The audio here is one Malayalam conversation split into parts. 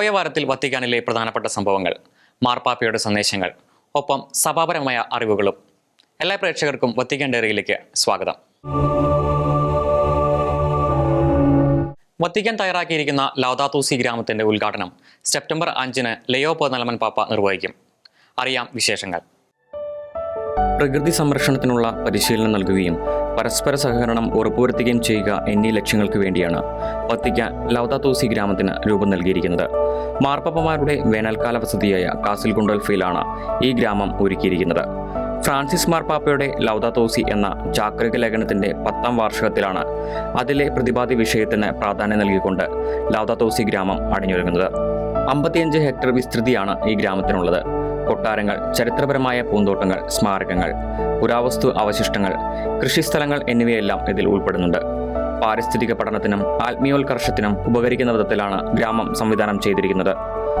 പോയ വാരത്തിൽ വത്തിക്കാനിലെ പ്രധാനപ്പെട്ട സംഭവങ്ങൾ മാർപ്പാപ്പയുടെ സന്ദേശങ്ങൾ ഒപ്പം സഭാപരമായ അറിവുകളും. എല്ലാ പ്രേക്ഷകർക്കും വത്തിക്കാൻ ഡയറിയിലേക്ക് സ്വാഗതം. വത്തിക്കാൻ തയ്യാറാക്കിയിരിക്കുന്ന ലൗദാത്തൂസി ഗ്രാമത്തിന്റെ ഉദ്ഘാടനം സെപ്റ്റംബർ അഞ്ചിന് ലയോ പതിനാലാമൻ പാപ്പ നിർവഹിക്കും. അറിയാം വിശേഷങ്ങൾ. പ്രകൃതി സംരക്ഷണത്തിനുള്ള പരിശീലനം നൽകുകയും പരസ്പര സഹകരണം ഉറപ്പുവരുത്തുകയും ചെയ്യുക എന്നീ ലക്ഷ്യങ്ങൾക്ക് വേണ്ടിയാണ് വത്തിക്കാൻ ലൗതാതൂസി ഗ്രാമത്തിന് രൂപം നൽകിയിരിക്കുന്നത്. മാർപ്പാപ്പമാരുടെ വേനൽക്കാല വസതിയായ കാസിൽ ഗുണ്ടൽഫയിലാണ് ഈ ഗ്രാമം ഒരുക്കിയിരിക്കുന്നത്. ഫ്രാൻസിസ് മാർപ്പാപ്പയുടെ ലൗതാതോസി എന്ന ചാക്രിക ലേഖനത്തിന്റെ പത്താം വാർഷികത്തിലാണ് അതിലെ പ്രതിപാദ്യ വിഷയത്തിന് പ്രാധാന്യം നൽകിക്കൊണ്ട് ലൗതാതോസി ഗ്രാമം അണിഞ്ഞൊരുങ്ങുന്നത് അമ്പത്തിയഞ്ച് ഹെക്ടർ വിസ്തൃതിയാണ് ഈ ഗ്രാമത്തിനുള്ളത്. കൊട്ടാരങ്ങൾ ചരിത്രപരമായ പൂന്തോട്ടങ്ങൾ സ്മാരകങ്ങൾ പുരാവസ്തു അവശിഷ്ടങ്ങൾ കൃഷിസ്ഥലങ്ങൾ എന്നിവയെല്ലാം ഇതിൽ ഉൾപ്പെടുന്നുണ്ട്. പാരിസ്ഥിതിക പഠനത്തിനും ആത്മീയോത്കർഷത്തിനും ഉപകരിക്കുന്ന വിധത്തിലാണ് ഗ്രാമം സംവിധാനം ചെയ്തിരിക്കുന്നത്.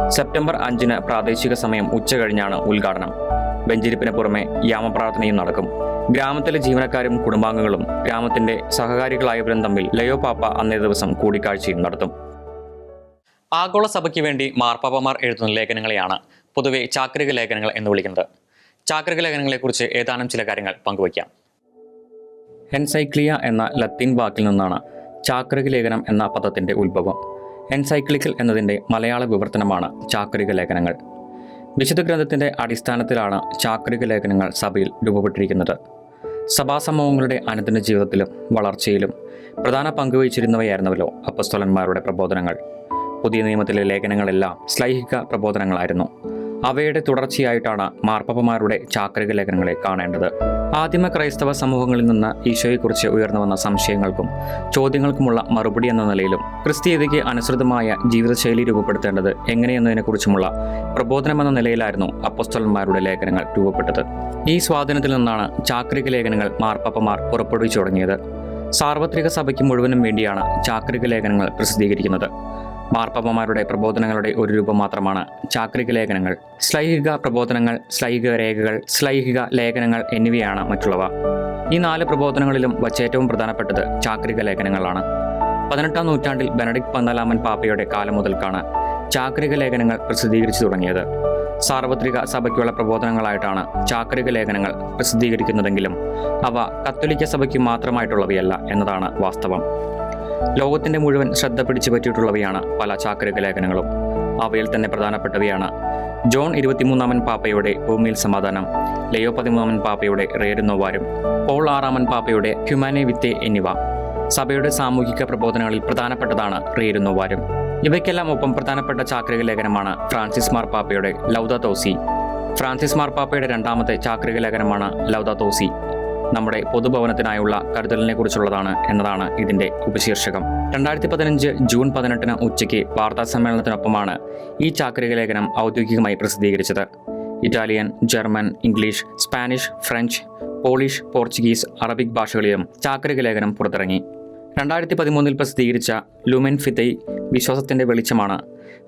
സെപ്റ്റംബർ അഞ്ചിന് പ്രാദേശിക സമയം ഉച്ച കഴിഞ്ഞാണ് ഉദ്ഘാടനം. ബെഞ്ചിരിപ്പിന് പുറമെ യാമപ്രാർത്ഥനയും നടക്കും. ഗ്രാമത്തിലെ ജീവനക്കാരും കുടുംബാംഗങ്ങളും ഗ്രാമത്തിന്റെ സഹകാരികളായവരും തമ്മിൽ ലയോ പാപ്പ അന്നേ ദിവസം കൂടിക്കാഴ്ചയും നടത്തും. ആഗോള സഭയ്ക്ക് വേണ്ടി മാർപ്പാപ്പമാർ എഴുതുന്ന ലേഖനങ്ങളെയാണ് പൊതുവെ ചാക്രിക ലേഖനങ്ങൾ എന്ന് വിളിക്കുന്നത്. ചാക്രിക ലേഖനങ്ങളെക്കുറിച്ച് ഏതാനും ചില കാര്യങ്ങൾ പങ്കുവയ്ക്കാം. എൻസൈക്ലിയ എന്ന ലത്തീൻ വാക്കിൽ നിന്നാണ് ചാക്രിക ലേഖനം എന്ന പദത്തിന്റെ ഉത്ഭവം. എൻസൈക്ലിക്കൽ എന്നതിന്റെ മലയാള വിവർത്തനമാണ് ചാക്രിക ലേഖനങ്ങൾ വിശുദ്ധ ഗ്രന്ഥത്തിന്റെ അടിസ്ഥാനത്തിലാണ് ചാക്രിക ലേഖനങ്ങൾ സഭയിൽ രൂപപ്പെട്ടിരിക്കുന്നത്. സഭാസമൂഹങ്ങളുടെ അനുദിന ജീവിതത്തിലും വളർച്ചയിലും പ്രധാന പങ്കുവഹിച്ചിരുന്നവയായിരുന്നവല്ലോ അപ്പസ്തോലന്മാരുടെ പ്രബോധനങ്ങൾ. പുതിയ നിയമത്തിലെ ലേഖനങ്ങളെല്ലാം സ്ലൈഹിക പ്രബോധനങ്ങളായിരുന്നു. അവയുടെ തുടർച്ചയായിട്ടാണ് മാർപ്പപ്പമാരുടെ ചാക്രിക ലേഖനങ്ങളെ കാണേണ്ടത്. ആദിമ ക്രൈസ്തവ സമൂഹങ്ങളിൽ നിന്ന് ഈശോയെക്കുറിച്ച് ഉയർന്നു വന്ന സംശയങ്ങൾക്കും ചോദ്യങ്ങൾക്കുമുള്ള മറുപടി എന്ന നിലയിലും ക്രിസ്തീയതയ്ക്ക് അനുസൃതമായ ജീവിതശൈലി രൂപപ്പെടുത്തേണ്ടത് എങ്ങനെയെന്നതിനെക്കുറിച്ചുമുള്ള പ്രബോധനമെന്ന നിലയിലായിരുന്നു അപ്പസ്തോലന്മാരുടെ ലേഖനങ്ങൾ രൂപപ്പെട്ടത്. ഈ സ്വാധീനത്തിൽ നിന്നാണ് ചാക്രിക ലേഖനങ്ങൾ മാർപ്പപ്പമാർ പുറപ്പെടുവിച്ചു തുടങ്ങിയത്. സാർവത്രിക സഭയ്ക്ക് മുഴുവനും വേണ്ടിയാണ് ചാക്രിക ലേഖനങ്ങൾ പ്രസിദ്ധീകരിക്കുന്നത്. മാർപ്പാപ്പമാരുടെ പ്രബോധനങ്ങളുടെ ഒരു രൂപം മാത്രമാണ് ചാക്രിക ലേഖനങ്ങൾ. ശ്ലൈഹിക പ്രബോധനങ്ങൾ ശ്ലൈഹിക രേഖകൾ ശ്ലൈഹിക ലേഖനങ്ങൾ എന്നിവയാണ് മറ്റുള്ളവ. ഈ നാല് പ്രബോധനങ്ങളിലും വച്ചേറ്റവും പ്രധാനപ്പെട്ടത് ചാക്രിക ലേഖനങ്ങളാണ്. പതിനെട്ടാം നൂറ്റാണ്ടിൽ ബെനഡിക് പന്നലാമൻ പാപ്പയുടെ കാലം മുതൽക്കാണ് ചാക്രിക ലേഖനങ്ങൾ പ്രസിദ്ധീകരിച്ചു തുടങ്ങിയത്. സാർവത്രിക സഭയ്ക്കുള്ള പ്രബോധനങ്ങളായിട്ടാണ് ചാക്രിക ലേഖനങ്ങൾ പ്രസിദ്ധീകരിക്കുന്നതെങ്കിലും അവ കത്തോലിക്ക സഭയ്ക്ക് മാത്രമായിട്ടുള്ളവയല്ല എന്നതാണ് വാസ്തവം. ലോകത്തിന്റെ മുഴുവൻ ശ്രദ്ധ പിടിച്ചു പറ്റിയിട്ടുള്ളവയാണ് പല ചാക്രിക ലേഖനങ്ങളും. അവയിൽ തന്നെ പ്രധാനപ്പെട്ടവയാണ് ജോൺ ഇരുപത്തിമൂന്നാമൻ പാപ്പയുടെ ഭൂമിയിൽ സമാധാനം ലയോ പതിമൂന്നാമൻ പാപ്പയുടെ റേരുന്നോവാരും പോൾ ആറാമൻ പാപ്പയുടെ ഹ്യൂമാനെ വിത്തെ എന്നിവ. സഭയുടെ സാമൂഹിക പ്രബോധനങ്ങളിൽ പ്രധാനപ്പെട്ടതാണ് റേരുന്നോവാരും ഇവയ്ക്കെല്ലാം ഒപ്പം പ്രധാനപ്പെട്ട ചാക്രിക ലേഖനമാണ് ഫ്രാൻസിസ് മാർ പാപ്പയുടെ ലൗദ തോസി ഫ്രാൻസിസ് മാർ പാപ്പയുടെ രണ്ടാമത്തെ ചാക്രിക ലേഖനമാണ് ലൗദ തോസി നമ്മുടെ പൊതുഭവനത്തിനായുള്ള കരുതലിനെ കുറിച്ചുള്ളതാണ് എന്നതാണ് ഇതിന്റെ ഉപശീർഷകം. രണ്ടായിരത്തി പതിനഞ്ച് ജൂൺ പതിനെട്ടിന് ഉച്ചയ്ക്ക് വാർത്താ സമ്മേളനത്തിനൊപ്പമാണ് ഈ ചാക്രിക ലേഖനം ഔദ്യോഗികമായി പ്രസിദ്ധീകരിച്ചത്. Italian German English Spanish French Polish Portuguese Arabic ഭാഷകളിലും ചാക്രിക ലേഖനം പുറത്തിറങ്ങി. രണ്ടായിരത്തി പതിമൂന്നിൽ പ്രസിദ്ധീകരിച്ച ലുമെൻ ഫിതൈ വിശ്വാസത്തിന്റെ വെളിച്ചമാണ്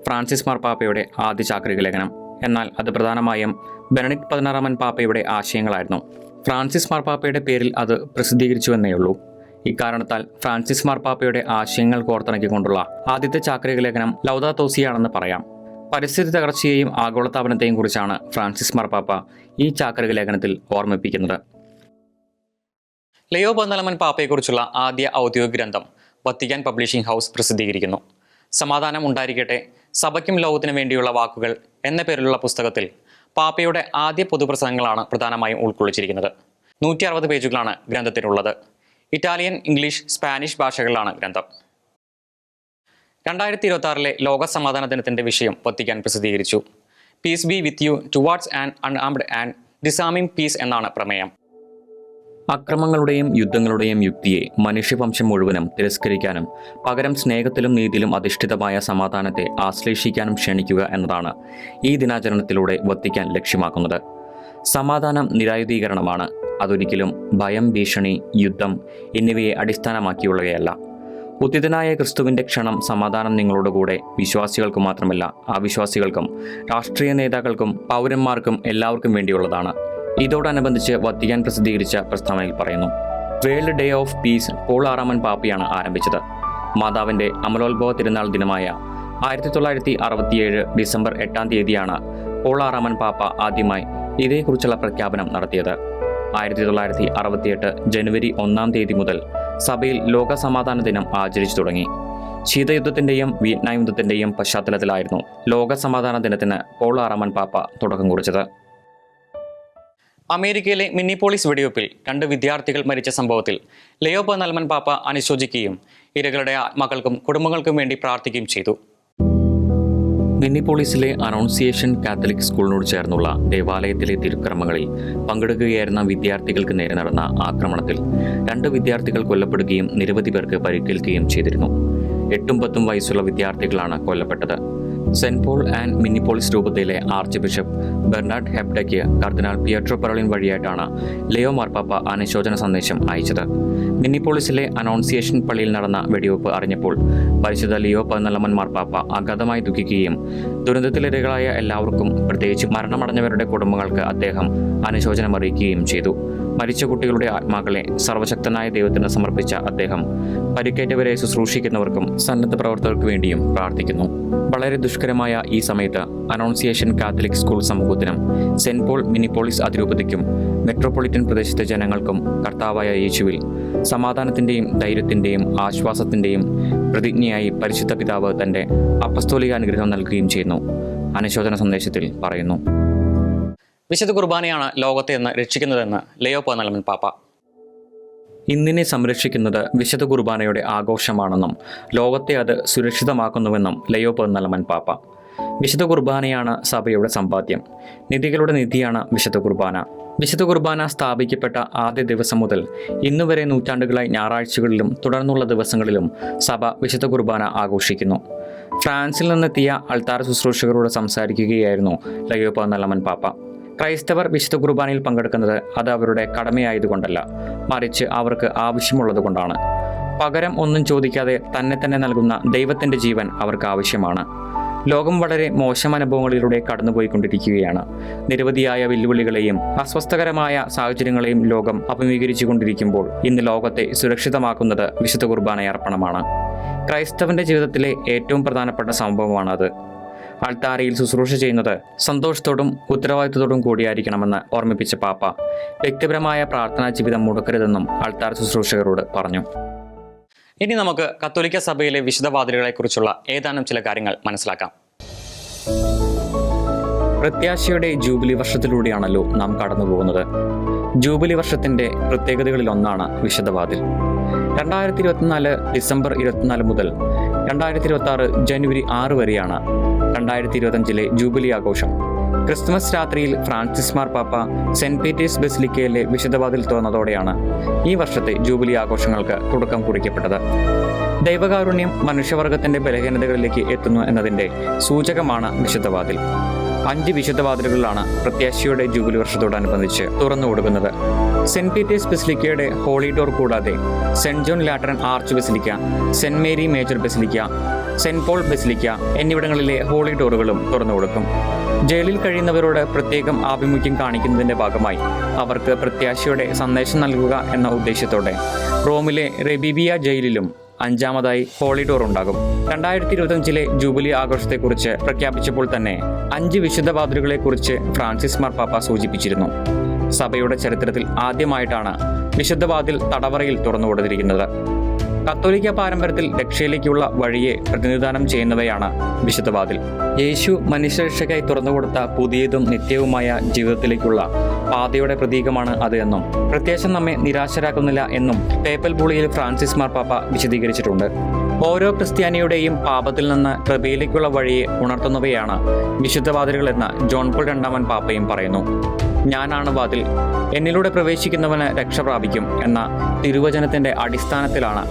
ഫ്രാൻസിസ് മാർ പാപ്പയുടെ ആദ്യ ചാക്രിക ലേഖനം. എന്നാൽ അത് പ്രധാനമായും ബെനഡിക്ട് പതിനാറാമൻ പാപ്പയുടെ ആശയങ്ങളായിരുന്നു. ഫ്രാൻസിസ് മാർപ്പാപ്പയുടെ പേരിൽ അത് പ്രസിദ്ധീകരിച്ചുവെന്നേ ഉള്ളൂ. ഇക്കാരണത്താൽ ഫ്രാൻസിസ് മാർപ്പാപ്പയുടെ ആശയങ്ങൾ കോർത്തിണക്കിക്കൊണ്ടുള്ള ആദ്യത്തെ ചാക്രിക ലേഖനം ലൗദാ തോസിയാണെന്ന് പറയാം. പരിസ്ഥിതി തകർച്ചയെയും ആഗോളതാപനത്തെയും കുറിച്ചാണ് ഫ്രാൻസിസ് മാർപ്പാപ്പ ഈ ചാക്രിക ലേഖനത്തിൽ ഓർമ്മിപ്പിക്കുന്നത്. ലയോ പന്തലമൻ പാപ്പയെക്കുറിച്ചുള്ള ആദ്യ ഔദ്യോഗിക ഗ്രന്ഥം വത്തിക്കാൻ പബ്ലിഷിംഗ് ഹൗസ് പ്രസിദ്ധീകരിക്കുന്നു. സമാധാനം ഉണ്ടായിരിക്കട്ടെ സഭയ്ക്കും ലോകത്തിനു വേണ്ടിയുള്ള വാക്കുകൾ എന്ന പേരിലുള്ള പുസ്തകത്തിൽ പാപ്പയുടെ ആദ്യ പൊതുപ്രസംഗങ്ങളാണ് പ്രധാനമായും ഉൾക്കൊള്ളിച്ചിരിക്കുന്നത്. നൂറ്റി അറുപത് പേജുകളാണ് ഗ്രന്ഥത്തിനുള്ളത് ഇറ്റാലിയൻ ഇംഗ്ലീഷ് സ്പാനിഷ് ഭാഷകളിലാണ് ഗ്രന്ഥം. രണ്ടായിരത്തി ഇരുപത്തി ആറിലെ ലോക സമാധാന ദിനത്തിന്റെ വിഷയം വത്തിക്കാൻ പ്രസിദ്ധീകരിച്ചു. Peace be with you towards and unarmed and disarming peace എന്നാണ് പ്രമേയം. അക്രമങ്ങളുടെയും യുദ്ധങ്ങളുടെയും യുക്തിയെ മനുഷ്യവംശം മുഴുവനും തിരസ്കരിക്കാനും പകരം സ്നേഹത്തിലും നീതിയിലും അധിഷ്ഠിതമായ സമാധാനത്തെ ആശ്ലേഷിക്കാനും ക്ഷണിക്കുക എന്നതാണ് ഈ ദിനാചരണത്തിലൂടെ വത്തിക്കാൻ ലക്ഷ്യമാക്കുന്നത്. സമാധാനം നിരായുധീകരണമാണ്. അതൊരിക്കലും ഭയം ഭീഷണി യുദ്ധം എന്നിവയെ അടിസ്ഥാനമാക്കിയുള്ളവയല്ല. ഉത്തിതനായ ക്രിസ്തുവിന്റെ ക്ഷണം സമാധാനം നിങ്ങളോടുകൂടെ വിശ്വാസികൾക്ക് മാത്രമല്ല അവിശ്വാസികൾക്കും രാഷ്ട്രീയ നേതാക്കൾക്കും പൗരന്മാർക്കും എല്ലാവർക്കും വേണ്ടിയുള്ളതാണ്. ഇതോടനുബന്ധിച്ച് വത്തിക്കാൻ പ്രസിദ്ധീകരിച്ച പ്രസ്താവനയിൽ പറയുന്നു World Day of Peace Paul ആറാമൻ പാപ്പിയാണ് ആരംഭിച്ചത്. മാതാവിന്റെ അമലോത്ഭവ തിരുനാൾ ദിനമായ ആയിരത്തി തൊള്ളായിരത്തി അറുപത്തിയേഴ് ഡിസംബർ എട്ടാം തീയതിയാണ് ആറാമൻ പാപ്പ ആദ്യമായി ഇതേക്കുറിച്ചുള്ള പ്രഖ്യാപനം നടത്തിയത്. ആയിരത്തി തൊള്ളായിരത്തി അറുപത്തിയെട്ട് ജനുവരി ഒന്നാം തീയതി മുതൽ സഭയിൽ ലോക സമാധാന ദിനം ആചരിച്ചു തുടങ്ങി. ശീതയുദ്ധത്തിന്റെയും വിയറ്റ്നാം യുദ്ധത്തിന്റെയും പശ്ചാത്തലത്തിലായിരുന്നു ലോക സമാധാന ദിനത്തിന് ആറാമൻ പാപ്പ തുടക്കം കുറിച്ചത്. അമേരിക്കയിലെ മിന്നിപോളിസ് വെടിവെപ്പിൽ രണ്ട് വിദ്യാർത്ഥികൾ മരിച്ച സംഭവത്തിൽ ലയോബ നൽമൻ പാപ്പ അനുശോചിക്കുകയും ഇരകളുടെ ആത്മാക്കൾക്കും കുടുംബങ്ങൾക്കും വേണ്ടി പ്രാർത്ഥിക്കുകയും ചെയ്തു. മിന്നിപ്പോളിസിലെ അനൗൺസിയേഷൻ കാത്തലിക് സ്കൂളിനോട് ചേർന്നുള്ള ദേവാലയത്തിലെ തിരുക്രമങ്ങളിൽ പങ്കെടുക്കുകയായിരുന്ന വിദ്യാർത്ഥികൾക്ക് നേരെ നടന്ന ആക്രമണത്തിൽ രണ്ട് വിദ്യാർത്ഥികൾ കൊല്ലപ്പെടുകയും നിരവധി പേർക്ക് പരിക്കേൽക്കുകയും ചെയ്തിരുന്നു. എട്ടും പത്തും വയസ്സുള്ള വിദ്യാർത്ഥികളാണ് കൊല്ലപ്പെട്ടത്. സെന്റ് പോൾ ആൻഡ് മിന്നിപ്പോളിസ് രൂപതയിലെ ആർച്ച് ബിഷപ്പ് ബെർണാഡ് ഹെപ്ഡയ്ക്ക് കർദിനാൾ പിയട്രോ പറളിൻ വഴിയായിട്ടാണ് ലിയോ മാർപ്പാപ്പ അനുശോചന സന്ദേശം അയച്ചത്. മിന്നിപ്പോളിസിലെ അനൗൺസിയേഷൻ പള്ളിയിൽ നടന്ന വെടിവെപ്പ് അറിഞ്ഞപ്പോൾ പരിശുദ്ധ ലിയോ പതിനാലാമൻ മാർപ്പാപ്പ അഗാധമായി ദുഃഖിക്കുകയും ദുരന്തത്തിലിരകളായ എല്ലാവർക്കും പ്രത്യേകിച്ച് മരണമടഞ്ഞവരുടെ കുടുംബങ്ങൾക്ക് അദ്ദേഹം അനുശോചനം അറിയിക്കുകയും ചെയ്തു. മരിച്ച കുട്ടികളുടെ ആത്മാക്കളെ സർവശക്തനായ ദൈവത്തിന് സമർപ്പിച്ച അദ്ദേഹം പരിക്കേറ്റവരെ ശുശ്രൂഷിക്കുന്നവർക്കും സന്നദ്ധ പ്രവർത്തകർക്ക് വേണ്ടിയും പ്രാർത്ഥിക്കുന്നു. വളരെ ദുഷ്കരമായ ഈ സമയത്ത് അനൗൺസിയേഷൻ കാത്തലിക് സ്കൂൾ സമൂഹത്തിനും സെന്റ് പോൾ മിനിപ്പോളിസ് അതിരൂപതയ്ക്കും മെട്രോപൊളിറ്റൻ പ്രദേശത്തെ ജനങ്ങൾക്കും കർത്താവായ യേശുവിൽ സമാധാനത്തിന്റെയും ധൈര്യത്തിന്റെയും ആശ്വാസത്തിന്റെയും പ്രതിജ്ഞയായി പരിശുദ്ധ പിതാവ് തന്റെ അപ്പസ്തോലിക അനുഗ്രഹം നൽകുകയും ചെയ്യുന്നു. അനുശോചന സന്ദേശത്തിൽ പറയുന്നു. വിശുദ്ധ കുർബാനയാണ് ലോകത്തെ നിന്ന് രക്ഷിക്കുന്നതെന്ന് ലയോ പതിനാലമൻ പാപ്പ. ഇന്നിനെ സംരക്ഷിക്കുന്നത് വിശുദ്ധ കുർബാനയുടെ ആഘോഷമാണെന്നും ലോകത്തെ അത് സുരക്ഷിതമാക്കുന്നുവെന്നും ലയോ പതിനാലമൻ പാപ്പ. വിശുദ്ധ കുർബാനയാണ് സഭയുടെ സമ്പാദ്യം. നിധികളുടെ നിധിയാണ് വിശുദ്ധ കുർബാന. വിശുദ്ധ കുർബാന സ്ഥാപിക്കപ്പെട്ട ആദ്യ ദിവസം മുതൽ ഇന്നുവരെ നൂറ്റാണ്ടുകളായി ഞായറാഴ്ചകളിലും തുടർന്നുള്ള ദിവസങ്ങളിലും സഭ വിശുദ്ധ കുർബാന ആഘോഷിക്കുന്നു. ഫ്രാൻസിൽ നിന്നെത്തിയ അൾത്താര ശുശ്രൂഷകരോട് സംസാരിക്കുകയായിരുന്നു ലയോ നല്ലമൻ പാപ്പ. ക്രൈസ്തവർ വിശുദ്ധ കുർബാനയിൽ പങ്കെടുക്കുന്നത് അത് അവരുടെ കടമയായതുകൊണ്ടല്ല മറിച്ച് അവർക്ക് ആവശ്യമുള്ളതുകൊണ്ടാണ് പകരം ഒന്നും ചോദിക്കാതെ തന്നെ തന്നെ നൽകുന്ന ദൈവത്തിന്റെ ജീവൻ അവർക്ക് ആവശ്യമാണ്. ലോകം വളരെ മോശം അനുഭവങ്ങളിലൂടെ കടന്നുപോയിക്കൊണ്ടിരിക്കുകയാണ്. നിരവധിയായ വെല്ലുവിളികളെയും അസ്വസ്ഥകരമായ സാഹചര്യങ്ങളെയും ലോകം അഭിമുഖീകരിച്ചു കൊണ്ടിരിക്കുമ്പോൾ ഇന്ന് ലോകത്തെ സുരക്ഷിതമാക്കുന്നത് വിശുദ്ധ കുർബാന അർപ്പണമാണ്. ക്രൈസ്തവന്റെ ജീവിതത്തിലെ ഏറ്റവും പ്രധാനപ്പെട്ട സംഭവമാണത്. അൾത്താരയിൽ ശുശ്രൂഷ ചെയ്യുന്നത് സന്തോഷത്തോടും ഉത്തരവാദിത്തത്തോടും കൂടിയായിരിക്കണമെന്ന് ഓർമ്മിപ്പിച്ച പാപ്പ വ്യക്തിപരമായ പ്രാർത്ഥനാ ജീവിതം മുടക്കരുതെന്നും അൾത്താർ ശുശ്രൂഷകരോട് പറഞ്ഞു. ഇനി നമുക്ക് കത്തോലിക്ക സഭയിലെ വിശുദ്ധവാതിലുകളെക്കുറിച്ചുള്ള ഏതാനും ചില കാര്യങ്ങൾ മനസ്സിലാക്കാം. പ്രത്യാശയുടെ ജൂബിലി വർഷത്തിലൂടെയാണല്ലോ നാം കടന്നു പോകുന്നത് ജൂബിലി വർഷത്തിന്റെ പ്രത്യേകതകളിൽ ഒന്നാണ് വിശുദ്ധവാതിൽ. രണ്ടായിരത്തി ഇരുപത്തിനാല് ഡിസംബർ ഇരുപത്തിനാല് മുതൽ രണ്ടായിരത്തി ഇരുപത്തി ആറ് ജനുവരി ആറ് വരെയാണ് രണ്ടായിരത്തി ഇരുപത്തഞ്ചിലെ ജൂബിലി ആഘോഷം. ക്രിസ്തുമസ് രാത്രിയിൽ ഫ്രാൻസിസ് മാർ പാപ്പ സെന്റ് പീറ്റേഴ്സ് ബെസിലിക്കയിലെ വിശുദ്ധവാതിൽ തുറന്നതോടെയാണ് ഈ വർഷത്തെ ജൂബിലി ആഘോഷങ്ങൾക്ക് തുടക്കം കുറിക്കപ്പെട്ടത്. ദൈവകാരുണ്യം മനുഷ്യവർഗത്തിന്റെ ബലഹീനതകളിലേക്ക് എത്തുന്നു എന്നതിന്റെ സൂചകമാണ് വിശുദ്ധവാതിൽ. അഞ്ച് വിശുദ്ധവാതിലുകളിലാണ് പ്രത്യാശയുടെ ജൂബിലി വർഷത്തോടനുബന്ധിച്ച് തുറന്നു കൊടുക്കുന്നത്. സെന്റ് പീറ്റേഴ്സ് ബസിലിക്കയുടെ ഹോളി ഡോർ കൂടാതെ saint John Lateran arch basilica saint Mary major basilica saint Paul basilica എന്നിവിടങ്ങളിലെ ഹോളി ഡോറുകളും തുറന്നു കൊടുക്കും. ജയിലിൽ കഴിയുന്നവരോട് പ്രത്യേകം ആഭിമുഖ്യം കാണിക്കുന്നതിന്റെ ഭാഗമായി അവർക്ക് പ്രത്യാശയുടെ സന്ദേശം നൽകുക എന്ന ഉദ്ദേശത്തോടെ റോമിലെ റെബിബിയ ജയിലിലും അഞ്ചാമതായി ഹോളിഡോർ ഉണ്ടാകും. രണ്ടായിരത്തി ഇരുപത്തഞ്ചിലെ ജൂബിലി ആഘോഷത്തെക്കുറിച്ച് പ്രഖ്യാപിച്ചപ്പോൾ തന്നെ അഞ്ച് വിശുദ്ധ വാതിലുകളെക്കുറിച്ച് ഫ്രാൻസിസ് മാർ പാപ്പ സൂചിപ്പിച്ചിരുന്നു. സഭയുടെ ചരിത്രത്തിൽ ആദ്യമായിട്ടാണ് വിശുദ്ധവാതിൽ തടവറയിൽ തുറന്നു കൊടുത്തിരിക്കുന്നത് കത്തോലിക്ക പാരമ്പര്യത്തിൽ രക്ഷയിലേക്കുള്ള വഴിയെ പ്രതിനിധാനം ചെയ്യുന്നവയാണ് വിശുദ്ധവാതിൽ. യേശു മനുഷ്യരക്ഷയ്ക്കായി തുറന്നുകൊടുത്ത പുതിയതും നിത്യവുമായ ജീവിതത്തിലേക്കുള്ള പാതയുടെ പ്രതീകമാണ് അത് എന്നും പ്രത്യാശ നമ്മെ നിരാശരാക്കുന്നില്ല എന്നും പേപ്പൽ പുളിയിൽ ഫ്രാൻസിസ് മാർപ്പാപ്പ വിശദീകരിച്ചിട്ടുണ്ട്. ഓരോ ക്രിസ്ത്യാനിയുടെയും പാപത്തിൽ നിന്ന് കൃപയിലേക്കുള്ള വഴിയെ ഉണർത്തുന്നവയാണ് വിശുദ്ധവാതിലുകൾ എന്ന് ജോൺ പോൾ രണ്ടാമൻ പാപ്പയും പറയുന്നു. ഞാനാണ് വാതിൽ. എന്നിലൂടെ പ്രവേശിക്കുന്നവന് രക്ഷ പ്രാപിക്കും എന്ന തിരുവചനത്തിന്റെ അടിസ്ഥാനത്തിലാണ്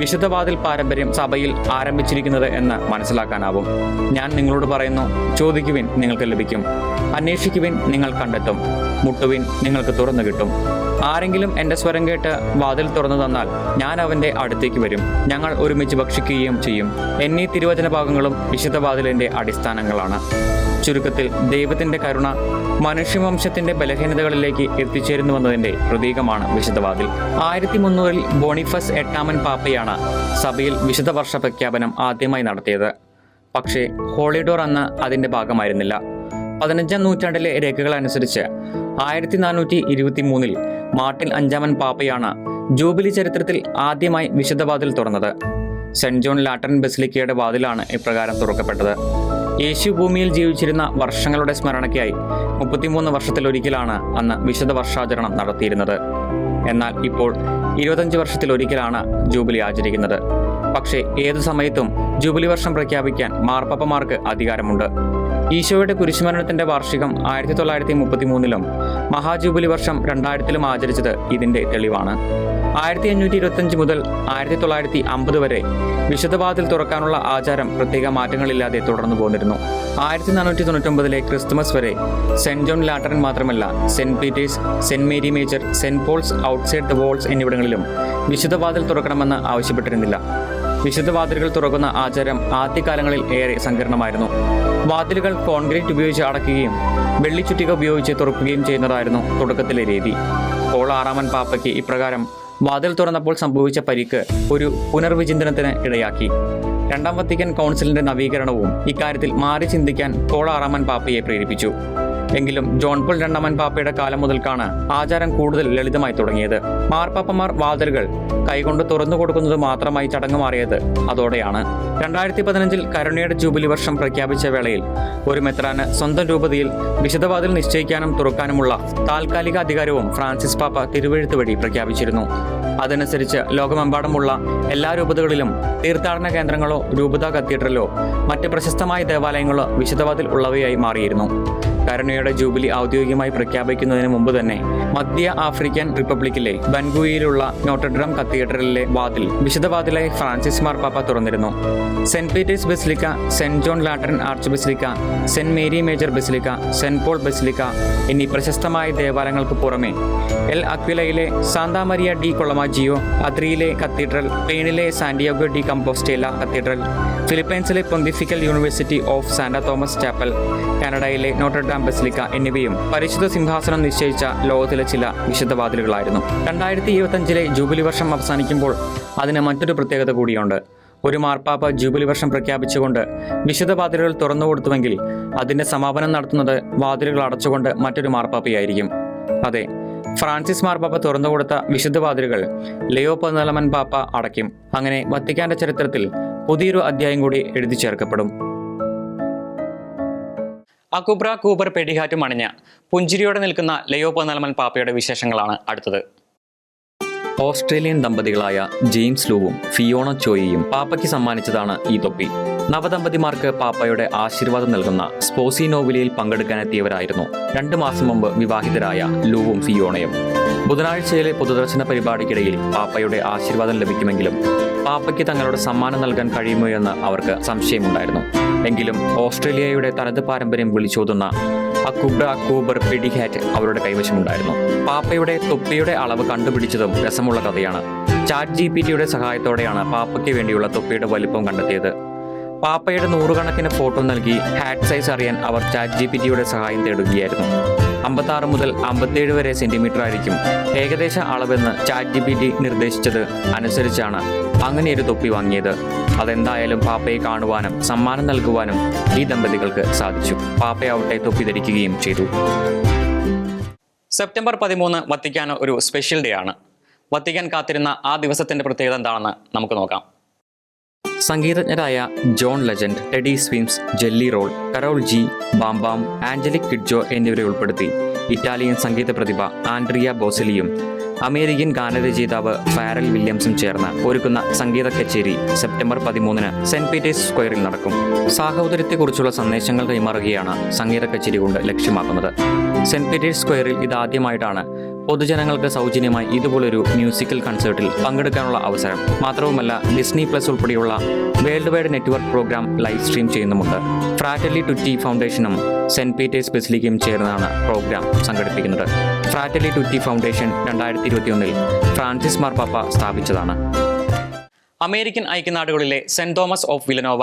വിശുദ്ധവാതിൽ പാരമ്പര്യം സഭയിൽ ആരംഭിച്ചിരിക്കുന്നത് എന്ന് മനസ്സിലാക്കാനാവും. ഞാൻ നിങ്ങളോട് പറയുന്നു ചോദിക്കുവിൻ നിങ്ങൾക്ക് ലഭിക്കും. അന്വേഷിക്കുവിൻ നിങ്ങൾ കണ്ടെത്തും. മുട്ടുവിൻ നിങ്ങൾക്ക് തുറന്നു കിട്ടും. ആരെങ്കിലും എന്റെ സ്വരം കേട്ട് വാതിൽ തുറന്നു തന്നാൽ ഞാൻ അവന്റെ അടുത്തേക്ക് വരും. ഞങ്ങൾ ഒരുമിച്ച് ഭക്ഷിക്കുകയും ചെയ്യും. എന്നീ തിരുവചന ഭാഗങ്ങളും വിശുദ്ധവാതിലിന്റെ അടിസ്ഥാനങ്ങളാണ്. ചുരുക്കത്തിൽ ദൈവത്തിന്റെ കരുണ മനുഷ്യവംശത്തിന്റെ ബലഹീനതകളിലേക്ക് എത്തിച്ചേരുന്നുവെന്നതിന്റെ പ്രതീകമാണ് വിശുദ്ധവാതിൽ ആയിരത്തി മുന്നൂറിൽ ബോണിഫസ് എട്ടാമൻ പാപ്പയാണ് സഭയിൽ വിശുദ്ധ വർഷ പ്രഖ്യാപനം ആദ്യമായി നടത്തിയത്. പക്ഷേ ഹോളിഡോർ അന്ന് അതിന്റെ ഭാഗമായിരുന്നില്ല. പതിനഞ്ചാം നൂറ്റാണ്ടിലെ രേഖകൾ അനുസരിച്ച് ആയിരത്തി നാനൂറ്റി ഇരുപത്തി മൂന്നിൽ മാർട്ടിൻ അഞ്ചാമൻ പാപ്പയാണ് ജൂബിലി ചരിത്രത്തിൽ ആദ്യമായി വിശുദ്ധവാതിൽ തുറന്നത്. സെന്റ് ജോൺ ലാട്ടൻ ബസിലിക്കയുടെ വാതിലാണ് ഇപ്രകാരം തുറക്കപ്പെട്ടത്. യേശു ഭൂമിയിൽ ജീവിച്ചിരുന്ന വർഷങ്ങളുടെ സ്മരണയ്ക്കായി മുപ്പത്തിമൂന്ന് വർഷത്തിലൊരിക്കലാണ് അന്ന് വിശുദ്ധ വർഷാചരണം നടത്തിയിരുന്നത്. എന്നാൽ ഇപ്പോൾ ഇരുപത്തഞ്ച് വർഷത്തിലൊരിക്കലാണ് ജൂബിലി ആചരിക്കുന്നത്. പക്ഷേ ഏതു സമയത്തും ജൂബിലി വർഷം പ്രഖ്യാപിക്കാൻ മാർപ്പാപ്പമാർക്ക് അധികാരമുണ്ട്. ഈശോയുടെ കുരിശുമരണത്തിന്റെ വാർഷികം ആയിരത്തി തൊള്ളായിരത്തി മുപ്പത്തി മൂന്നിലും മഹാജൂബിലി വർഷം രണ്ടായിരത്തിലും ആചരിച്ചത് ഇതിന്റെ തെളിവാണ്. ആയിരത്തി അഞ്ഞൂറ്റി ഇരുപത്തഞ്ച് മുതൽ ആയിരത്തി തൊള്ളായിരത്തി അമ്പത് വരെ വിശുദ്ധവാതിൽ തുറക്കാനുള്ള ആചാരം പ്രത്യേക മാറ്റങ്ങളില്ലാതെ തുടർന്നു പോന്നിരുന്നു. ആയിരത്തി നാനൂറ്റി തൊണ്ണൂറ്റൊമ്പതിലെ ക്രിസ്തുമസ് വരെ സെന്റ് ജോൺ ലാറ്ററൻ മാത്രമല്ല Saint Peter's Saint Mary Major Saint Paul's outside the walls എന്നിവിടങ്ങളിലും വിശുദ്ധവാതിൽ തുറക്കണമെന്ന് ആവശ്യപ്പെട്ടിരുന്നില്ല. വിശുദ്ധവാതിലുകൾ തുറക്കുന്ന ആചാരം ആദ്യകാലങ്ങളിൽ ഏറെ സങ്കീർണമായിരുന്നു. വാതിലുകൾ കോൺക്രീറ്റ് ഉപയോഗിച്ച് അടക്കുകയും വെള്ളിച്ചുറ്റിക ഉപയോഗിച്ച് തുറക്കുകയും ചെയ്യുന്നതായിരുന്നു തുടക്കത്തിലെ രീതി. പോൾ ആറാമൻ പാപ്പയ്ക്ക് ഇപ്രകാരം വാതിൽ തുറന്നപ്പോൾ സംഭവിച്ച പരിക്ക് ഒരു പുനർവിചിന്തനത്തിന് ഇടയാക്കി. രണ്ടാം വത്തിക്കൻ കൗൺസിലിന്റെ നവീകരണവും ഇക്കാര്യത്തിൽ മാറി ചിന്തിക്കാൻ പോൾ ആറാമൻ പാപ്പയെ പ്രേരിപ്പിച്ചു. എങ്കിലും ജോൺ പോൾ രണ്ടാമൻ പാപ്പയുടെ കാലം മുതൽക്കാണ് ആചാരം കൂടുതൽ ലളിതമായി തുടങ്ങിയത്. മാർപ്പാപ്പമാർ വാതിലുകൾ കൈകൊണ്ട് തുറന്നു കൊടുക്കുന്നത് മാത്രമായി ചടങ്ങ് മാറിയത് അതോടെയാണ്. രണ്ടായിരത്തി പതിനഞ്ചിൽ കരുണയുടെ ജൂബിലി വർഷം പ്രഖ്യാപിച്ച വേളയിൽ ഒരു മെത്രാന് സ്വന്തം രൂപതയിൽ വിശദവാതിൽ നിശ്ചയിക്കാനും തുറക്കാനുമുള്ള താൽക്കാലിക അധികാരവും ഫ്രാൻസിസ് പാപ്പ തിരുവഴുത്ത് വഴി പ്രഖ്യാപിച്ചിരുന്നു. അതനുസരിച്ച് ലോകമെമ്പാടുമുള്ള എല്ലാ രൂപതകളിലും തീർത്ഥാടന കേന്ദ്രങ്ങളോ രൂപതാ കത്തീഡ്രലോ മറ്റ് പ്രശസ്തമായ ദേവാലയങ്ങളോ വിശദവാതിൽ ഉള്ളവയായി മാറിയിരുന്നു. കരുണയുടെ ജൂബിലി ഔദ്യോഗികമായി പ്രഖ്യാപിക്കുന്നതിന് മുമ്പ് തന്നെ മധ്യ ആഫ്രിക്കൻ റിപ്പബ്ലിക്കിലെ ബൻഗുയിലുള്ള നോട്ടർഡ്രം കത്തീഡ്രലിലെ വാതിൽ വിശുദ്ധവാതിലായി ഫ്രാൻസിസ് മാർപ്പാപ്പ തുറന്നിരുന്നു. Saint Peter's basilica saint John Lateran arch basilica saint Mary major basilica saint Paul basilica എന്നീ പ്രശസ്തമായ ദേവാലയങ്ങൾക്ക് പുറമെ എൽ അക്വിലയിലെ സാന്താമരിയ ഡി കൊളമാജിയോ അദ്രിയിലെ കത്തീഡ്രൽ സ്പെയിനിലെ Santiago de Compostela cathedral ഫിലിപ്പൈൻസിലെ pontifical university of Santo Tomas chapel കാനഡയിലെ നോട്ടർഡാം ബസിലിക്ക എന്നിവയും പരിശുദ്ധ സിംഹാസനം നിശ്ചയിച്ച ലോകത്തിലെ ചില വിശുദ്ധവാതിലുകളായിരുന്നു. രണ്ടായിരത്തി ഇരുപത്തഞ്ചിലെ ജൂബിലി വർഷം അവസാനിക്കുമ്പോൾ അതിന് മറ്റൊരു പ്രത്യേകത കൂടിയുണ്ട്. ഒരു മാർപ്പാപ്പ ജൂബിലി വർഷം പ്രഖ്യാപിച്ചുകൊണ്ട് വിശുദ്ധ വാതിലുകൾ തുറന്നു കൊടുത്തുവെങ്കിൽ അതിന്റെ സമാപനം നടത്തുന്നത് വാതിലുകൾ അടച്ചുകൊണ്ട് മറ്റൊരു മാർപ്പാപ്പയായിരിക്കും. അതെ ഫ്രാൻസിസ് മാർപ്പാപ്പ തുറന്നുകൊടുത്ത വിശുദ്ധ വാതിലുകൾ ലിയോ പതിനാലമൻ പാപ്പ അടയ്ക്കും. അങ്ങനെ വത്തിക്കാന്റെ ചരിത്രത്തിൽ പുതിയൊരു അധ്യായം കൂടി എഴുതി ചേർക്കപ്പെടും. അകുബ്ര കൂബർ പെടിഹാറ്റും അണിഞ്ഞ പുഞ്ചിരിയോടെ നിൽക്കുന്ന ലയോ പതിനാലാമൻ പാപ്പയുടെ വിശേഷങ്ങളാണ് അടുത്തത്. ഓസ്ട്രേലിയൻ ദമ്പതികളായ ജെയിംസ് ലൂവും ഫിയോണ ചോയിയും പാപ്പയ്ക്ക് സമ്മാനിച്ചതാണ് ഈ തൊപ്പി. നവദമ്പതിമാർക്ക് പാപ്പയുടെ ആശീർവാദം നൽകുന്ന സ്പോസി നോവലിയിൽ പങ്കെടുക്കാനെത്തിയവരായിരുന്നു. രണ്ട് മാസം മുമ്പ് വിവാഹിതരായ ലൂവും ഫിയോണയും. ബുധനാഴ്ചയിലെ പൊതുദർശന പരിപാടിക്കിടയിൽ പാപ്പയുടെ ആശീർവാദം ലഭിക്കുമെങ്കിലും പാപ്പയ്ക്ക് തങ്ങളുടെ സമ്മാനം നൽകാൻ കഴിയുമോ എന്ന് അവർക്ക് സംശയമുണ്ടായിരുന്നു. എങ്കിലും ഓസ്ട്രേലിയയുടെ തനത് പാരമ്പര്യം വിളിച്ചോതുന്ന അക്കുബ്ര കൂബർ പെഡിഹാറ്റ് അവരുടെ കൈവശമുണ്ടായിരുന്നു. പാപ്പയുടെ തൊപ്പിയുടെ അളവ് കണ്ടുപിടിച്ചതും രസമുള്ള കഥയാണ്. ചാറ്റ് ജി പി ടിയുടെ സഹായത്തോടെയാണ് പാപ്പയ്ക്ക് വേണ്ടിയുള്ള തൊപ്പിയുടെ വലിപ്പം കണ്ടെത്തിയത്. പാപ്പയുടെ നൂറുകണക്കിന് ഫോട്ടോ നൽകി ഹാറ്റ് സൈസ് അറിയാൻ അവർ ചാറ്റ് ജി പി ടിയുടെ സഹായം തേടുകയായിരുന്നു. അമ്പത്താറ് മുതൽ അമ്പത്തേഴ് വരെ സെന്റിമീറ്റർ ആയിരിക്കും ഏകദേശ അളവെന്ന് ചാറ്റ് ജി പി ടി നിർദ്ദേശിച്ചത് അനുസരിച്ചാണ് അങ്ങനെ ഒരു തൊപ്പി വാങ്ങിയത്. അതെന്തായാലും പാപ്പയെ കാണുവാനും സമ്മാനം നൽകുവാനും ഈ ദമ്പതികൾക്ക് സാധിച്ചു. പാപ്പയാവട്ടെ തൊപ്പി ധരിക്കുകയും ചെയ്തു. സെപ്റ്റംബർ പതിമൂന്ന് വത്തിക്കാൻ ഒരു സ്പെഷ്യൽ ഡേ ആണ്. വത്തിക്കാൻ കാത്തിരുന്ന ആ ദിവസത്തിന്റെ പ്രത്യേകത എന്താണെന്ന് നമുക്ക് നോക്കാം. സംഗീതജ്ഞരായ John Legend Teddy Swims Jelly Roll Karol G BamBam Angelique Kidjo എന്നിവരെ ഉൾപ്പെടുത്തി. ഇറ്റാലിയൻ സംഗീത പ്രതിഭ ആൻഡ്രിയ ബോസലിയും അമേരിക്കൻ ഗാനരചയിതാവ് ഫാരൽ വില്യംസും ചേർന്ന് ഒരുക്കുന്ന സംഗീത കച്ചേരി സെപ്റ്റംബർ പതിമൂന്നിന് സെന്റ് പീറ്റേഴ്സ് സ്ക്വയറിൽ നടക്കും. സാഹോദര്യത്തെക്കുറിച്ചുള്ള സന്ദേശങ്ങൾ കൈമാറുകയാണ് സംഗീത കച്ചേരി കൊണ്ട് ലക്ഷ്യമാക്കുന്നത്. സെന്റ് പീറ്റേഴ്സ് സ്ക്വയറിൽ ഇതാദ്യമായിട്ടാണ് പൊതുജനങ്ങൾക്ക് സൗജന്യമായി ഇതുപോലൊരു മ്യൂസിക്കൽ കൺസേർട്ടിൽ പങ്കെടുക്കാനുള്ള അവസരം മാത്രവുമല്ല ഡിസ്നി പ്ലസ് ഉൾപ്പെടെയുള്ള world wide network program live stream ചെയ്യുന്നുമുണ്ട്. ഫ്രാറ്റലി ടുറ്റി ഫൗണ്ടേഷനും സെന്റ് പീറ്റേഴ്സ് ബെസിലിക്കയും ചേർന്നാണ് പ്രോഗ്രാം സംഘടിപ്പിക്കുന്നത്. ഫ്രാറ്റലി ടുറ്റി ഫൗണ്ടേഷൻ രണ്ടായിരത്തി ഇരുപത്തിയൊന്നിൽ ഫ്രാൻസിസ് മാർപ്പാപ്പ സ്ഥാപിച്ചതാണ്. American ഐക്യനാടുകളിലെ Saint Thomas of Villanova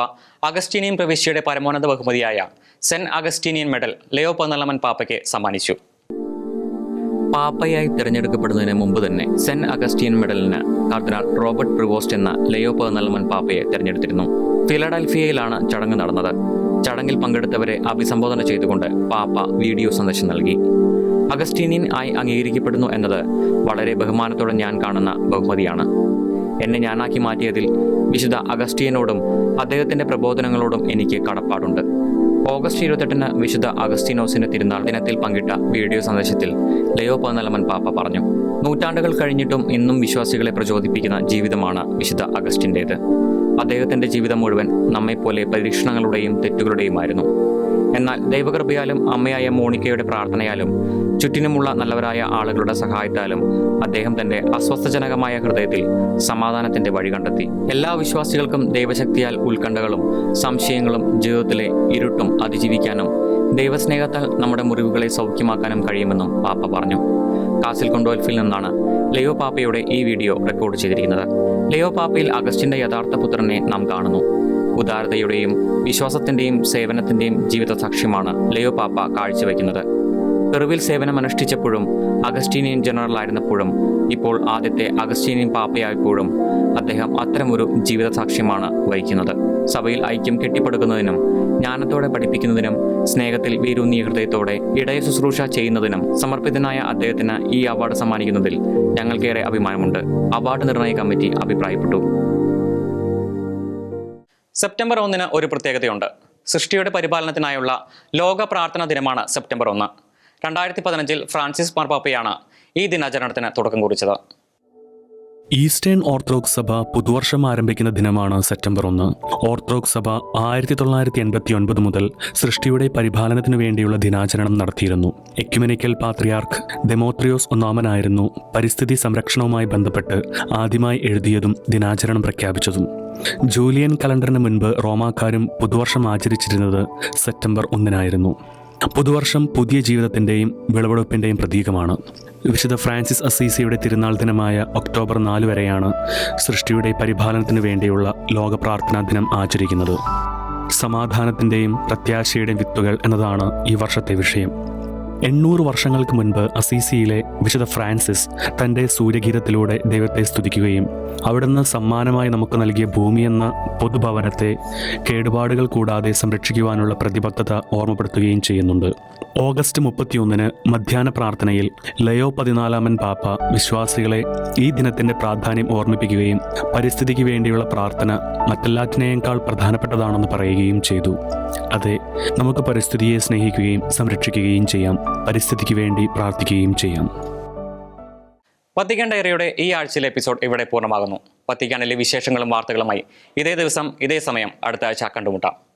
Augustinian പ്രവിശ്യയുടെ പരമോന്നത ബഹുമതിയായ സെന്റ് അഗസ്റ്റീനിയൻ മെഡൽ ലിയോ പന്നലമൻ പാപ്പയ്ക്ക് സമ്മാനിച്ചു. പാപ്പയായി തിരഞ്ഞെടുക്കപ്പെടുന്നതിന് മുമ്പ് തന്നെ സെന്റ് അഗസ്റ്റീൻ മെഡലിന് കർദിനാൾ റോബർട്ട് പ്രിവോസ്റ്റ് എന്ന ലയോ പേർന്നൽമൻ പാപ്പയെ തിരഞ്ഞെടുത്തിരുന്നു. ഫിലഡൽഫിയയിലാണ് ചടങ്ങ് നടന്നത്. ചടങ്ങിൽ പങ്കെടുത്തവരെ അഭിസംബോധന ചെയ്തുകൊണ്ട് പാപ്പ വീഡിയോ സന്ദേശം നൽകി. അഗസ്റ്റീനിയൻ ആയി അംഗീകരിക്കപ്പെടുന്നു എന്നത് വളരെ ബഹുമാനത്തോടെ ഞാൻ കാണുന്ന ബഹുമതിയാണ്. എന്നെ ഞാനാക്കി മാറ്റിയതിൽ വിശുദ്ധ അഗസ്റ്റീനോടും അദ്ദേഹത്തിന്റെ പ്രബോധനങ്ങളോടും എനിക്ക് കടപ്പാടുണ്ട്. ഓഗസ്റ്റ് ഇരുപത്തെട്ടിന് വിശുദ്ധ അഗസ്റ്റിനോസിന്റെ തിരുനാൾ ദിനത്തിൽ പങ്കിട്ട വീഡിയോ സന്ദേശത്തിൽ ലയോ പതിനാലമൻ പാപ്പ പറഞ്ഞു നൂറ്റാണ്ടുകൾ കഴിഞ്ഞിട്ടും ഇന്നും വിശ്വാസികളെ പ്രചോദിപ്പിക്കുന്ന ജീവിതമാണ് വിശുദ്ധ അഗസ്റ്റിന്റേത് അദ്ദേഹത്തിന്റെ ജീവിതം മുഴുവൻ നമ്മെപ്പോലെ പരീക്ഷണങ്ങളുടെയും തെറ്റുകളുടെയുമായിരുന്നു. എന്നാൽ ദൈവകൃപയാലും അമ്മയായ മോണിക്കയുടെ പ്രാർത്ഥനയാലും ചുറ്റിനുമുള്ള നല്ലവരായ ആളുകളുടെ സഹായത്താലും അദ്ദേഹം തന്റെ അസ്വസ്ഥജനകമായ ഹൃദയത്തിൽ സമാധാനത്തിന്റെ വഴി കണ്ടെത്തി. എല്ലാ വിശ്വാസികൾക്കും ദൈവശക്തിയാൽ ഉത്കണ്ഠകളും സംശയങ്ങളും ജീവിതത്തിലെ ഇരുട്ടും അതിജീവിക്കാനും ദൈവസ്നേഹത്താൽ നമ്മുടെ മുറിവുകളെ സൗഖ്യമാക്കാനും കഴിയുമെന്നും പാപ്പ പറഞ്ഞു. കാസിൽ കൊണ്ടോൽഫിൽ നിന്നാണ് ലയോ പാപ്പയുടെ ഈ വീഡിയോ റെക്കോർഡ് ചെയ്തിരിക്കുന്നത്. ലയോ പാപ്പയിൽ അഗസ്റ്റിന്റെ യഥാർത്ഥ പുത്രനെ നാം കാണുന്നു. ഉദാരതയുടെയും വിശ്വാസത്തിന്റെയും സേവനത്തിന്റെയും ജീവിത സാക്ഷ്യമാണ് ലയോ പാപ്പ കാഴ്ചവെക്കുന്നത്. പെറുവിൽ സേവനം അനുഷ്ഠിച്ചപ്പോഴും അഗസ്റ്റീനിയൻ ജനറൽ ആയിരുന്നപ്പോഴും ഇപ്പോൾ ആദ്യത്തെ അഗസ്റ്റീനിയൻ പാപ്പയായപ്പോഴും അദ്ദേഹം അത്തരമൊരു ജീവിത സാക്ഷ്യമാണ് വഹിക്കുന്നത്. സഭയിൽ ഐക്യം കെട്ടിപ്പടുക്കുന്നതിനും ജ്ഞാനത്തോടെ പഠിപ്പിക്കുന്നതിനും സ്നേഹത്തിൽ വീരൂന്നിയ ഹൃദയത്തോടെ ഇടയ ശുശ്രൂഷ ചെയ്യുന്നതിനും സമർപ്പിതനായ അദ്ദേഹത്തിന് ഈ അവാർഡ് സമ്മാനിക്കുന്നതിൽ ഞങ്ങൾക്കേറെ അഭിമാനമുണ്ട്. അവാർഡ് നിർണയ കമ്മിറ്റി അഭിപ്രായപ്പെട്ടു. സെപ്റ്റംബർ ഒന്നിന് ഒരു പ്രത്യേകതയുണ്ട്. സൃഷ്ടിയുടെ പരിപാലനത്തിനായുള്ള ലോക പ്രാർത്ഥനാ ദിനമാണ് സെപ്റ്റംബർ ഒന്ന്. രണ്ടായിരത്തി പതിനഞ്ചിൽ ഫ്രാൻസിസ് മാർപ്പാപ്പയാണ് ഈ ദിനാചരണത്തിന് തുടക്കം കുറിച്ചത്. ഈസ്റ്റേൺ ഓർത്തഡോക്സ് സഭ പുതുവർഷം ആരംഭിക്കുന്ന ദിനമാണ് സെപ്റ്റംബർ ഒന്ന്. ഓർത്തഡോക്സ് സഭ ആയിരത്തി തൊള്ളായിരത്തി എൺപത്തി ഒൻപത് മുതൽ സൃഷ്ടിയുടെ പരിപാലനത്തിനു വേണ്ടിയുള്ള ദിനാചരണം നടത്തിയിരുന്നു. എക്യുമെനിക്കൽ പാത്രിയാർക്ക് ഡെമോത്രിയോസ് ഒന്നാമനായിരുന്നു. പരിസ്ഥിതി സംരക്ഷണവുമായി ബന്ധപ്പെട്ട് ആദ്യമായി എഴുതിയതും ദിനാചരണം പ്രഖ്യാപിച്ചതും. ജൂലിയൻ കലണ്ടറിന് മുൻപ് റോമാക്കാരും പുതുവർഷം ആചരിച്ചിരുന്നത് സെപ്റ്റംബർ ഒന്നിനായിരുന്നു. പുതുവർഷം പുതിയ ജീവിതത്തിന്റെയും വിളവെടുപ്പിന്റെയും പ്രതീകമാണ്. വിശുദ്ധ ഫ്രാൻസിസ് അസീസിയുടെ തിരുനാൾ ദിനമായ ഒക്ടോബർ നാല് വരെയാണ് സൃഷ്ടിയുടെ പരിപാലനത്തിന് വേണ്ടിയുള്ള ലോക പ്രാർത്ഥനാ ദിനം ആചരിക്കുന്നത്. സമാധാനത്തിന്റെയും പ്രത്യാശയുടെയും വിത്തുകൾ എന്നതാണ് ഈ വർഷത്തെ വിഷയം. എണ്ണൂറ് വർഷങ്ങൾക്ക് മുൻപ് അസീസിയിലെ വിശുദ്ധ ഫ്രാൻസിസ് തന്റെ സൂര്യഗീതത്തിലൂടെ ദൈവത്തെ സ്തുതിക്കുകയും അവിടുന്ന് സമ്മാനമായി നമുക്ക് നൽകിയ എന്ന പൊതുഭവനത്തെ കേടുപാടുകൾ കൂടാതെ സംരക്ഷിക്കുവാനുള്ള പ്രതിബദ്ധത ഓർമ്മപ്പെടുത്തുകയും ചെയ്യുന്നുണ്ട്. ഓഗസ്റ്റ് മുപ്പത്തിയൊന്നിന് മധ്യാഹ്ന പ്രാർത്ഥനയിൽ ലയോ പതിനാലാമൻ പാപ്പ വിശ്വാസികളെ ഈ ദിനത്തിന്റെ പ്രാധാന്യം ഓർമ്മിപ്പിക്കുകയും പരിസ്ഥിതിക്ക് വേണ്ടിയുള്ള പ്രാർത്ഥന മറ്റെല്ലാറ്റിനേക്കാൾ പ്രധാനപ്പെട്ടതാണെന്ന് പറയുകയും ചെയ്തു. അതെ നമുക്ക് പരിസ്ഥിതിയെ സ്നേഹിക്കുകയും സംരക്ഷിക്കുകയും ചെയ്യാം. പരിസ്ഥിതിക്ക് വേണ്ടി പ്രാർത്ഥിക്കുകയും ചെയ്യാം. വത്തിക്കാൻ ഡയറിയുടെ ഈ ആഴ്ചയിലെ എപ്പിസോഡ് ഇവിടെ പൂർണമാകുന്നു. വത്തിക്കാനിലെ വിശേഷങ്ങളും വാർത്തകളുമായി ഇതേ ദിവസം ഇതേ സമയം അടുത്ത ആഴ്ച കണ്ടുമുട്ടാം.